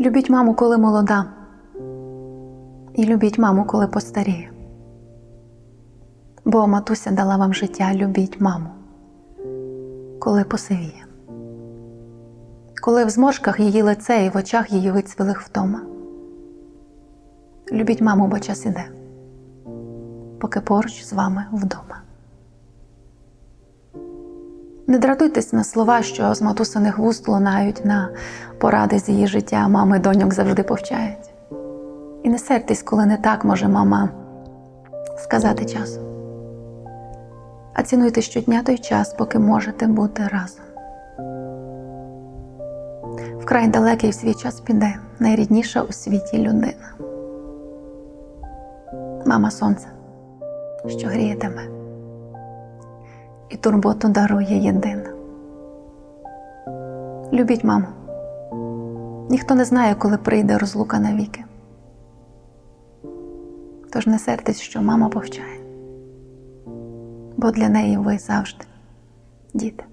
Любіть маму, коли молода, і любіть маму, коли постаріє. Бо матуся дала вам життя, любіть маму, коли посивіє. Коли в зморшках її лице і в очах її вицвілих втома. Любіть маму, бо час іде, поки поруч з вами вдома. Не дратуйтесь на слова, що з матусиних вуст лунають на поради з її життя, мами доньок завжди повчають. І не сертесь, коли не так може мама сказати часом. А цінуйте щодня той час, поки можете бути разом. Вкрай далекий в свій час піде найрідніша у світі людина. Мама сонце, що гріє тебе і турботу дарує єдина. Любіть маму. Ніхто не знає, коли прийде розлука навіки. Тож не сертесь, що мама повчає, бо для неї ви завжди діти.